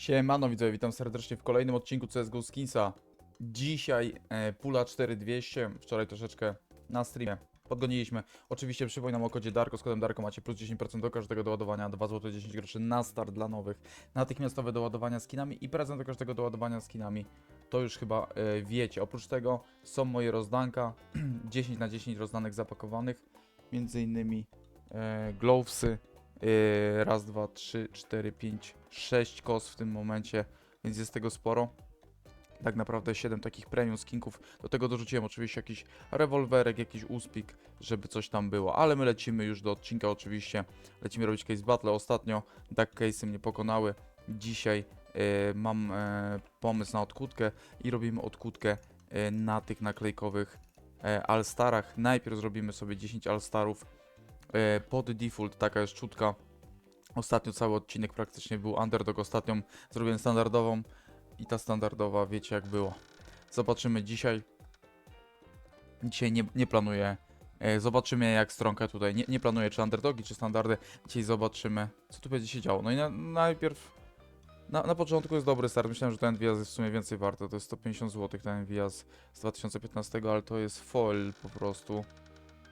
Siemano widzowie, witam serdecznie w kolejnym odcinku CSGO Skinsa. Dzisiaj e, pula 4200, wczoraj troszeczkę na streamie podgoniliśmy. Oczywiście przypominam o kodzie DARKO, z kodem DARKO macie plus 10% do każdego doładowania, 2 zł 10 groszy na start dla nowych, natychmiastowe doładowania skinami i prezent do każdego doładowania skinami. To już chyba e, wiecie. Oprócz tego są moje rozdanka, 10 na 10 rozdanek zapakowanych, między innymi e, glowsy, Yy, raz, dwa, trzy, cztery, pięć, sześć kos w tym momencie, więc jest tego sporo. Tak naprawdę 7 takich premium skinków. Do tego dorzuciłem oczywiście jakiś rewolwerek, jakiś uspik, żeby coś tam było. Ale my lecimy już do odcinka oczywiście. Lecimy robić case battle. Ostatnio tak case'y mnie pokonały. Dzisiaj yy, mam yy, pomysł na odkutkę i robimy odkutkę yy, na tych naklejkowych yy, All-Starach. Najpierw zrobimy sobie 10 All-Starów e, pod default, taka jest czutka. Ostatnio cały odcinek praktycznie był underdog, ostatnią zrobiłem standardową i ta standardowa wiecie jak było. Zobaczymy dzisiaj. Dzisiaj nie, nie planuję. E, zobaczymy jak stronkę tutaj. Nie, nie planuję czy underdogi, czy standardy. Dzisiaj zobaczymy co tu będzie się działo. No i na, najpierw na, na początku jest dobry start. Myślałem, że ten wyjazd jest w sumie więcej warto. To jest 150 zł ten wyjazd z 2015, ale to jest foil po prostu.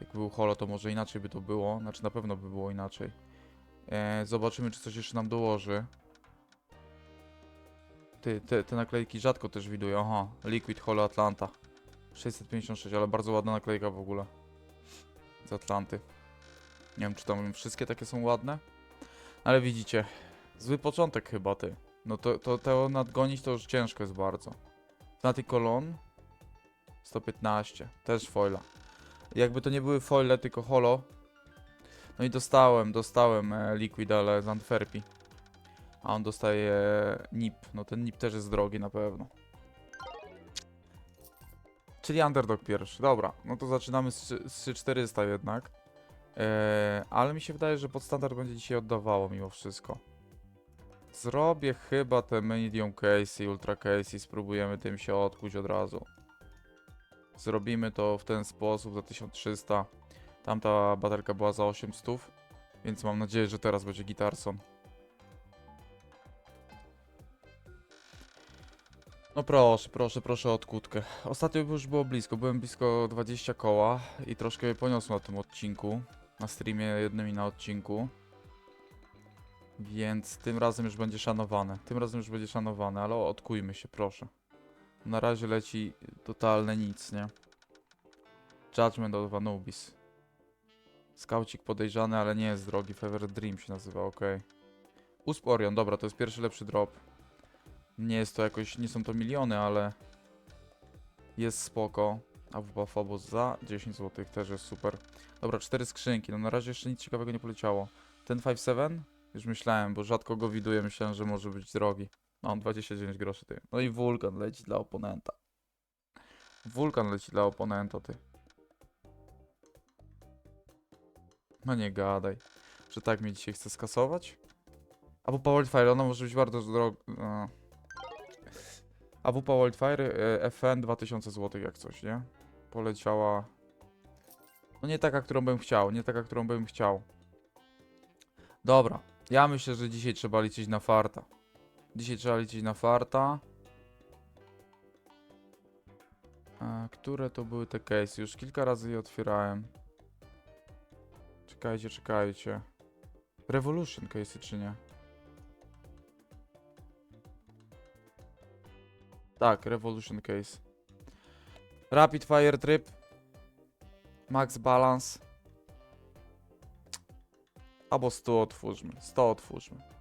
Jak był holo, to może inaczej by to było. Znaczy na pewno by było inaczej. E, zobaczymy, czy coś jeszcze nam dołoży. Ty, te, te naklejki rzadko też widuję. Aha, Liquid Holo Atlanta. 656, ale bardzo ładna naklejka w ogóle. Z Atlanty. Nie wiem, czy tam wszystkie takie są ładne. Ale widzicie, zły początek chyba, ty. No to, to, to nadgonić to już ciężko jest bardzo. Znaty Colon 115, też foila. Jakby to nie były foile, tylko holo. No i dostałem, dostałem e, Liquid, ale z Antwerpii. A on dostaje NIP. No ten NIP też jest drogi na pewno. Czyli underdog pierwszy. Dobra, no to zaczynamy z, z 3400 jednak. E, ale mi się wydaje, że pod standard będzie dzisiaj oddawało mimo wszystko. Zrobię chyba te medium case i ultra case i spróbujemy tym się odkuć od razu. Zrobimy to w ten sposób za 1300. Tamta baterka była za 800, więc mam nadzieję, że teraz będzie gitarson. No proszę, proszę, proszę o odkutkę. Ostatnio już było blisko, byłem blisko 20 koła i troszkę je poniosło na tym odcinku. Na streamie jednym i na odcinku. Więc tym razem już będzie szanowane. Tym razem już będzie szanowane, ale odkujmy się, proszę. Na razie leci totalne nic, nie? Judgment of Anubis. Skaucik podejrzany, ale nie jest drogi. Fever Dream się nazywa, ok. Usp Orion, dobra, to jest pierwszy lepszy drop. Nie jest to jakoś, nie są to miliony, ale jest spoko. A WP Phobos za 10 zł też jest super. Dobra, cztery skrzynki, no na razie jeszcze nic ciekawego nie poleciało. Ten 5.7? Już myślałem, bo rzadko go widuję, myślałem, że może być drogi. Mam 29 groszy, ty. No i wulkan leci dla oponenta. Wulkan leci dla oponenta, ty. No nie gadaj, że tak mnie dzisiaj chce skasować. AWP Wildfire, ona może być bardzo droga. AWP Wildfire FN 2000 zł jak coś, nie? Poleciała... No nie taka, którą bym chciał, nie taka, którą bym chciał. Dobra, ja myślę, że dzisiaj trzeba liczyć na farta. Dzisiaj trzeba liczyć na farta. A, które to były te case? Już kilka razy je otwierałem. Czekajcie, czekajcie. Revolution case czy nie? Tak, Revolution case. Rapid Fire Trip. Max Balance. Albo 100 otwórzmy. 100 otwórzmy.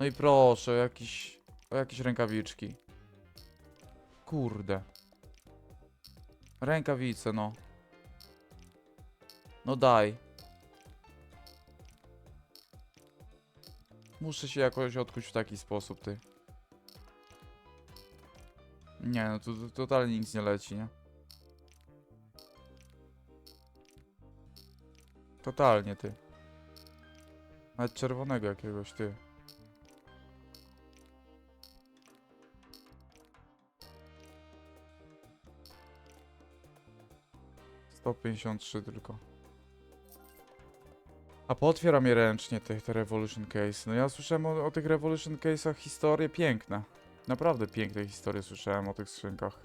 No i proszę, o jakiś, o jakieś rękawiczki. Kurde. Rękawice, no. No daj. Muszę się jakoś odkuć w taki sposób, ty. Nie, no tu, tu totalnie nic nie leci, nie? Totalnie, ty. Nawet czerwonego jakiegoś, ty. Sto pięćdziesiąt trzy tylko. A pootwieram je ręcznie, te, te Revolution Case. No ja słyszałem o, o tych Revolution Case'ach historie piękne. Naprawdę piękne historie słyszałem o tych skrzynkach.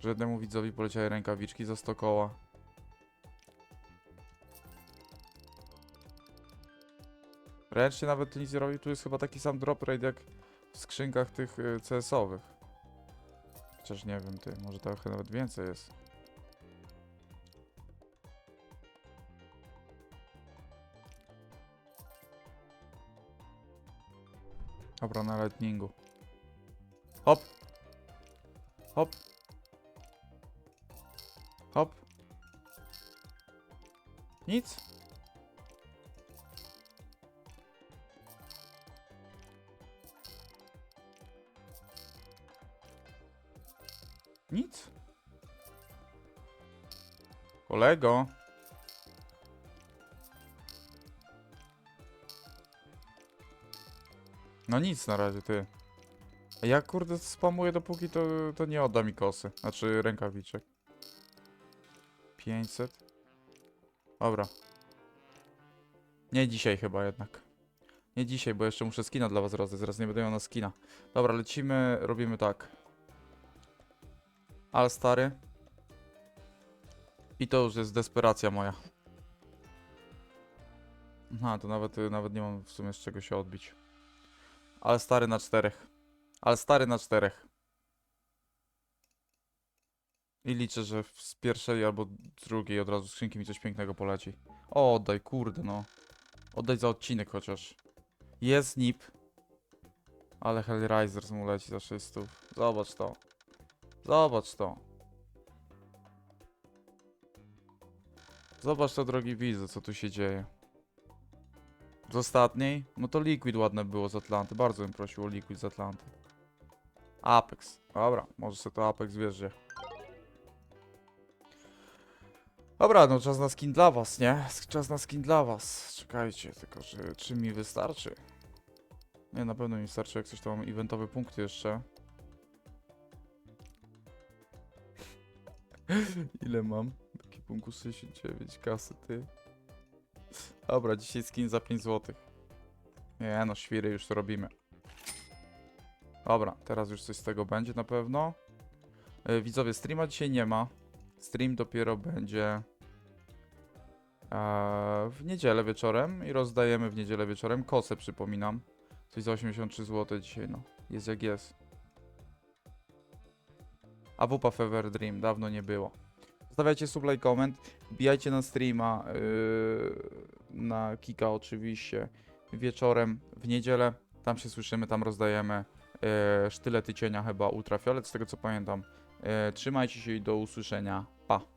Że jednemu widzowi poleciały rękawiczki za 100 koła. Ręcznie nawet nic nie robi, tu jest chyba taki sam drop rate jak w skrzynkach tych y, CS-owych. Chociaż nie wiem, ty, może trochę nawet więcej jest. Dobra, na lightningu. Hop. Hop. Hop. Nic. Nic. Kolego. No nic na razie, ty. Ja kurde spamuję dopóki to, to nie odda mi kosy. Znaczy rękawiczek. 500. Dobra. Nie dzisiaj chyba jednak. Nie dzisiaj, bo jeszcze muszę skina dla was rozdać. Zaraz nie będę miał na skina. Dobra, lecimy, robimy tak. Ale stary. I to już jest desperacja moja. Aha, to nawet, nawet nie mam w sumie z czego się odbić. Ale stary na czterech. Ale stary na czterech. I liczę, że z pierwszej albo drugiej od razu skrzynki mi coś pięknego poleci. O, oddaj, kurde no. Oddaj za odcinek chociaż. Jest NIP. Ale Hellraisers mu leci za 600. Zobacz to. Zobacz to. Zobacz to, drogi widzu, co tu się dzieje. Z ostatniej? No to Liquid ładne było z Atlanty. Bardzo bym prosił o Liquid z Atlanty. Apex. Dobra, może sobie to Apex wierzy. Dobra, no czas na skin dla was, nie? Czas na skin dla was. Czekajcie, tylko że czy mi wystarczy? Nie, na pewno mi wystarczy, jak coś to mam eventowe punkty jeszcze. Ile mam? Taki punkt 69 kasy, ty. Dobra, dzisiaj skin za 5 zł. Nie no, świry już robimy. Dobra, teraz już coś z tego będzie na pewno. E, widzowie, streama dzisiaj nie ma. Stream dopiero będzie e, w niedzielę wieczorem i rozdajemy w niedzielę wieczorem kosę, przypominam. Coś za 83 zł dzisiaj, no. Jest jak jest. A WP Fever Dream, dawno nie było. Zostawiajcie sub, like, comment. Wbijajcie na streama, yy, na Kika oczywiście, wieczorem w niedzielę. Tam się słyszymy, tam rozdajemy yy, sztylety cienia chyba ultrafiolet, z tego co pamiętam. Yy, trzymajcie się i do usłyszenia. Pa!